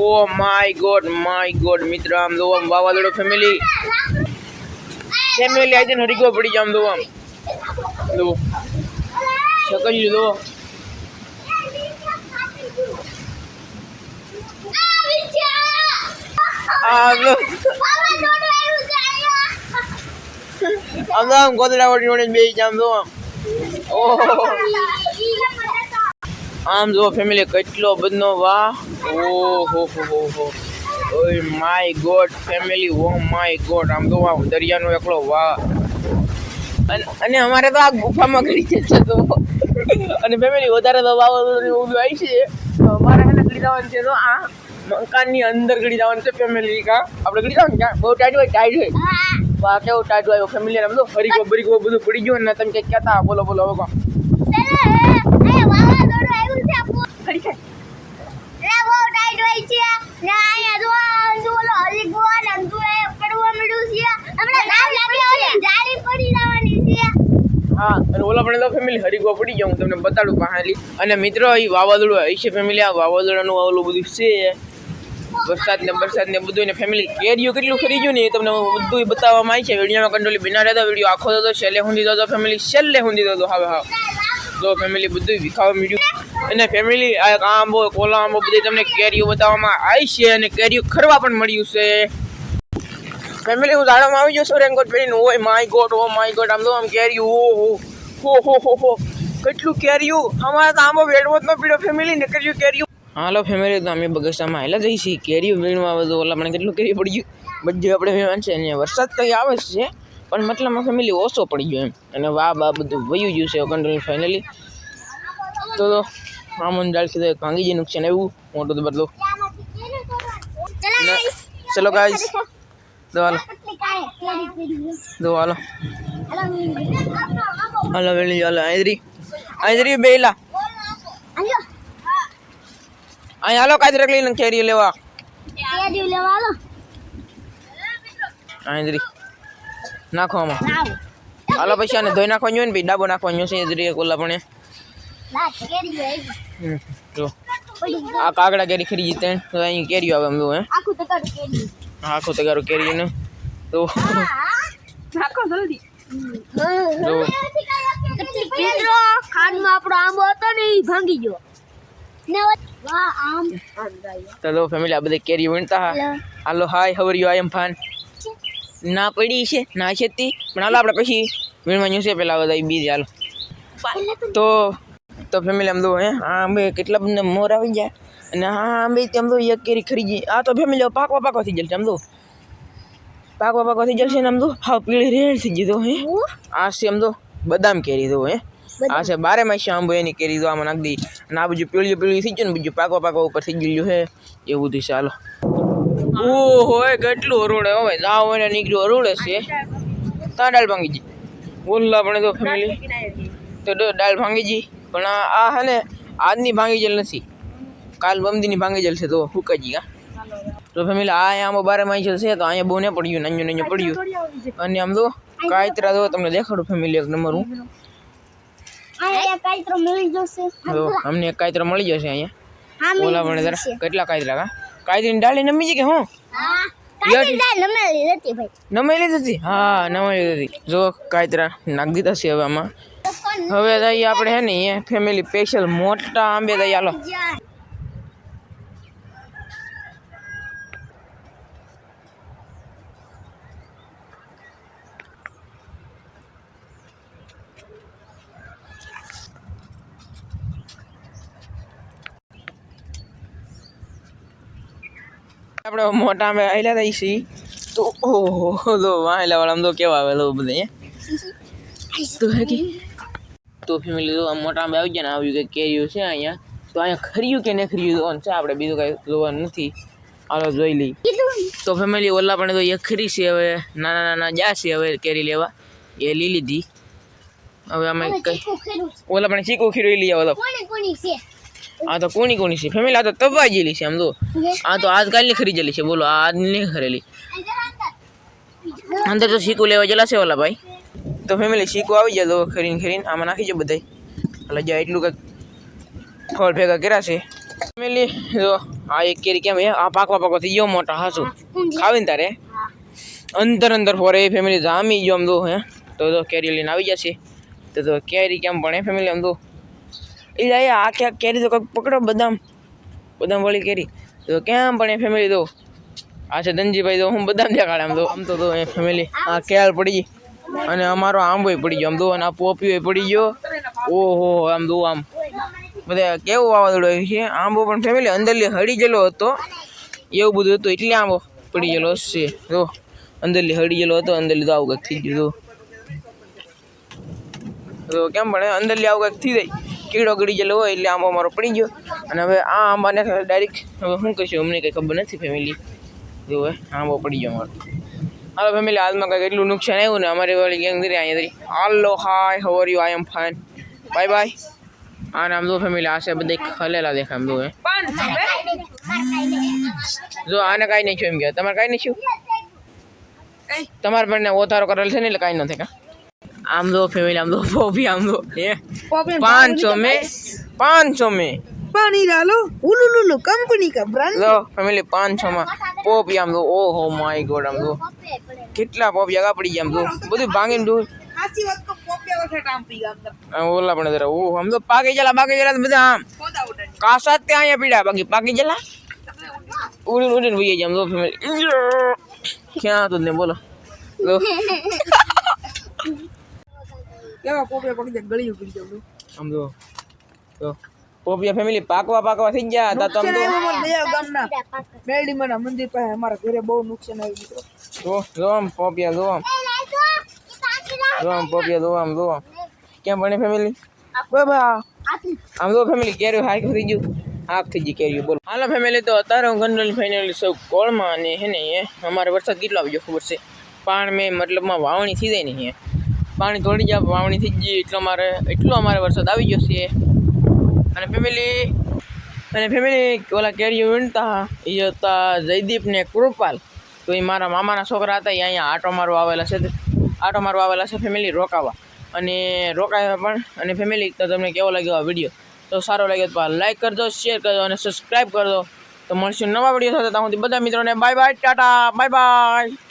O my God my God, મિત્ર, આમ જો આમ વાવાઝોડો ફેમિલી ફેમિલી આજે હરીકો પડી જાય આમ જો આમ. જો. શકલ્યું જો. આમ આમ ગોદડા વળી વળી બે જામ જો આમ. ઓહો. આમ જો ફેમિલી કેટલો બધો વાહ. ઓ હો હો હો. ઓય my God family oh my God આમ તો આમ દરિયાનો એકલો વાહ. અને અમારે તો આ ગુફામાં ઘડી છે તો. અને ફેમિલી વધારે તો વાવ આવી છે. અમારે એને ઘડી જવાનું છે તો આ મકાનની અંદર ઘડી જવાનું છે ફેમિલી કા. આપણે ઘડી જવાનું ક્યાં બહુ ટાઈટ હોય ટાઈટ હોય. વાહ, કેવો ટાઈટ હોય ફેમિલી આમ તો ભરી ગયો બધું પડી ગયું ને, તમે કંઈક કહેતા બોલો બોલો, હવે કહો ઘડી છે હા અને ઓલા પણ તો ફેમિલી હરીગો પડી હું તમને બતાડું પાહાલી અને મિત્રો એ વાવાઝોડું છે ફેમિલી આ વાવાઝોડાનું ઓલું બધું છે. વરસાદ ને વરસાદ ને બધું ને ફેમિલી કેરીઓ કેટલું ખરી ગયું ને એ તમને બધું બતાવવામાં આવી છે. વિડીયોમાં કંટ્રોલી બિના રહેતા વીડિયો આખો તો છેલ્લે હું દીધો ફેમિલી છેલ્લે હું દીધો હવે હા તો ફેમિલી બધું વિખાવા મળ્યું અને ફેમિલી આ આંબો કોલા આંબો બધી તમને કેરીઓ બતાવવામાં આવી છે અને કેરીઓ ખરવા પણ મળ્યું છે. ફેમિલી હું દાડામાં આવી છું રેનકોટ પહેરીને. ઓય my God oh my God આમ તો આમ કેરી ઓ હો હો હો હો કેટલું કેર્યું અમારે તો આંબો વેડવો જ ન પીડ્યો ફેમિલી ને કર્યું કેરીયું હાલો ફેમિલી તો અમે બગીચામાં આવેલા જઈ છીએ કેરી વીણવા બધું ઓલા મને કેટલું કેરી પડી ગયું બધું આપણે વીણવાનું છે અને વરસાદ કંઈ આવે જ છે પણ મતલબમાં ફેમિલી ઓછો પડી ગયો એમ અને વાહ બા બધું વયું ગયું છે કંટ્રોલ ફાઇનલી તો આમન જાળ સીધા ભાંગી જે નુકસાન એવું મોટું તો બદલો ચલો ગાઈસ દો હાલો દો હાલો હાલો વેલી હાલો આયદરી આયદરી બેલા અહીં હાલો કાંઈ રકલી કેરી લેવા. આયદરી નાખો આમાં. હાલો પછી આને ધોઈ નાખવાનું ને ભાઈ ડાબો નાખવાનું છે આયદરી કોલા પણ જો. આ કાગડા કેરી ખરીદી ત્રણ તો અહીં કેરીઓ આવે જો હે. આખું તો કાઢ કેરી. આખો તગારો કેરી ને તો નાખો જલ્દી. મિત્રો ખાંડમાં આપણો આંબો હતો ને એ ભાંગી ગયો. ને વાહ આમ તો જો ફેમિલી આ બધી કેરી વીણતા હા. હાલો. હાય હવર યુ આઈ એમ ફાન ના પડી છે ના છે તી. પણ હાલો આપણે પછી વીણવાનું છે. પેલા બધા બીજ હાલો. તો તો ફેમિલી આમ દો હે હા આંબે કેટલા બધા મોર આવી જાય અને હા આંબે તેમ તો એક કેરી ખરીદી. આ તો ફેમિલી પાકવા પાકવા થઈ જશે આમ તો. પાકવા પાકવા થઈ જશે ને આમ તો હા પીળી રેડ થઈ ગઈ તો હે. આ છે આમ તો બદામ કેરી તો હે. આ છે બારે માસી આંબો એની કેરી તો આમાં નાખી દી અને આ બીજું પીળ્યું પીળ્યું થઈ ગયું ને બીજું પાકવા પાકવા ઉપર થઈ ગયેલું હે એવું બધું ચાલો ઓ હોય કેટલું હરોડે હવે જાવ એને નીકળ્યું હરોડે છે. ત્યાં દાળ ભાંગી જી. બોલલા પણ તો ફેમિલી તો દાળ ડાળ ભાંગી જી. પણ આ આ હે ને આજની ભાંગી જલ નથી. કાલ બમદીની ભાંગી જલ છે તો હુકાજી હા તો ફેમિલી આ આમાં બારે માઈ છે તો અહીંયા બહુ ને પડ્યું નાનું નાનું પડ્યું. અને આમ તો કાયતરા તો તમને દેખાડું ફેમિલી એક નંબર હું. આ કાઈ તો મળી જશે. તો અમને એક કાયતરા મળી જશે અહીંયા. હા ઓલા પણ જરા કેટલા કાયતરા કા? કાયતરીની ડાળી નમી છે કે હું? હા કાઈ દાલ નમેલી હતી ભાઈ. નમાઈ લીધી હતી? હા નમાઈ લીધી હતી. જો કાયતરા નાખી દીધા છે હવે આમાં. હવે દઈ આપણે હે ને અહીંયા ફેમિલી સ્પેશિયલ મોટા આંબે દઈ હાલો. આપણે મોટા અમે આવેલા થઈ છીએ તો ઓહો તો વાહેલા વાળા તો કેવા આવે બધા તો હે કે? તો ફેમિલી તો મોટા આંબે આવી ગયા ને આવ્યું કે કેરીયું છે અહીંયા. તો અહીંયા ખર્યું કે નહીં ખર્યું જોવાનું છે આપણે બીજું કાંઈ જોવાનું નથી. હાલો જોઈ લઈ તો ફેમિલી ઓલા પણ તો એક ખરી છે હવે નાના નાના જા છે હવે કેરી લેવા. એ લઈ લીધી. હવે અમે કઈ ઓલા પણ ચીકુ ખીરું લઈ આવો આ તો કોની કોની છે? ફેમિલી આ તો તવા જેલી છે આમ તો. આ તો આજકાલની ખરીદેલી છે બોલો આ આજની નહીં ખરેલી અંદર તો શીકું લેવા જેલા છે ઓલા ભાઈ. તો ફેમિલી શીકું આવી જાય તો ખરીને ખરીને આમાં નાખી જાય બધાય. એટલે જ્યાં એટલું કંઈક ફળ ભેગા કર્યા છે. ફેમિલી જો આ એક કેરી કેમ આ પાકવા પાકવા થઈ ગયો મોટા હાસુ. ખાવીને તારે? અંદર અંદર ફોરે ફેમિલી જામી ગયો આમ તો હે. તો તો કેરી લઈને આવી જશે. તો તો કેરી કેમ ભણે ફેમિલી આમ તો? એ જાય આખે આખ કેરી તો કંઈક પકડો બદામ. બદામ વળી કેરી. તો કેમ એ ફેમિલી તો? આ છે ધનજીભાઈ તો હું બદામ દેખાડે આમ તો. આમ તો એ ફેમિલી આ કેળ પડી અને અમારો આંબોય પડી ગયો. આમ તો અને આ પોપીઓ પડી ગયો. ઓહો, આમ તો આમ. બધા કેવું વાવાઝોડું છે? આંબો પણ ફેમિલી અંદરલી હળી ગયેલો હતો. એવું બધું હતું, એટલે આંબો પડી ગયેલો છે જો, અંદરલી હળી ગયેલો હતો, અંદરલી તો આવું કંઈક થઈ ગયું તો કેમ પણ અંદરલી આવું કંઈક થઈ જાય. કીડો ગળી ગયેલો હોય એટલે આંબો અમારો પડી ગયો. અને હવે આ આંબાને ડાયરેક્ટ હવે શું કહીશું અમને કંઈ ખબર નથી ફેમિલી જો હવે આંબો પડી ગયો અમારો. હાલો ફેમિલી હાલમાં કંઈક એટલું નુકસાન આવ્યું ને અમારી વાળી ગેંગ ધરી અહીંયા hello hi how are you I am fine bye bye આ નામ દો ફેમિલી આ છે બધા ખલેલા દેખાય આમ દો હે. જો આને કાંઈ નહીં થયું એમ કે તમારે કાંઈ નહીં છું તમારે પણ ઓતારો કરેલ છે ને એટલે કાંઈ નથી કા? આમ દો ફેમિલી આમ દો પોપી આમ દો હે પાંચસો में પાંચસો में पानी डालो उलुलुलु कंपनी का ब्रांड લો ફેમિલી પાંચસો માં પોપી આમ દો ઓહો માય ગોડ આમ દો કેટલા પોપી આગા પડી ગયા આમ દો બધું ભાંગીને દો हासी वक्त को पोपे वठे टांपी गंदा આ ઓલા પણ જરા ઓહ આમ તો પાકી જલા પાકી જલા તો બધા આમ खोदा उड़न કાસા જ ત્યાં અહીંયા પીડા બાકી પાકી જલા ઉડીને ઉડીને વહી જાય આમ દો ફેમિલી ક્યાં હતું ને બોલો કેવા પોપિયા પકી જાય ગળી ઉગી જવું આમ જો તો પોપિયા ફેમિલી પાકવા પાકવા થઈ ગયા હતા તો ગામના મેલડીમાના મંદિર પાસે અમારા ઘરે બહુ નુકસાન આવ્યું મિત્રો જો જો આમ પોપિયા જો આમ જો આમ પોપિયા જો આમ જો કેમ ભણે ફેમિલી બાબા આમ જો ફેમિલી કેરી હાઈક થઈ ગયું આગ થઈ ગઈ કેરી બોલો હાલો ફેમિલી તો અત્યારે હું ગંડલ ફાઇનલી સૌ કોળમાં અને હે ને અમારે વરસાદ કેટલો આવી ગયો ખબર છે પણ મેં મતલબમાં વાવણી થઈ જાય ને અહીંયા પાણી તોડી જાય વાવણી થઈ ગઈ. એટલો અમારે એટલો અમારે વરસાદ આવી ગયો છે. અને ફેમિલી અને ફેમિલી ઓલા કેરીઓ વીણતા એ હતા જયદીપ ને કૃપાલ. તો એ મારા મામાના છોકરા હતા એ અહીંયા આટો મારવા આવેલા છે. આટો મારવા આવેલા છે ફેમિલી રોકાવા. અને રોકાયા પણ, અને ફેમિલી તો તમને કેવો લાગ્યો આ વીડિયો તો સારો લાગ્યો તો લાઈક કરજો શેર કરજો અને સબસ્ક્રાઈબ કરજો. તો મળશું નવા વીડિયો સાથે. ત્યાં સુધી બધા મિત્રોને bye bye tata bye bye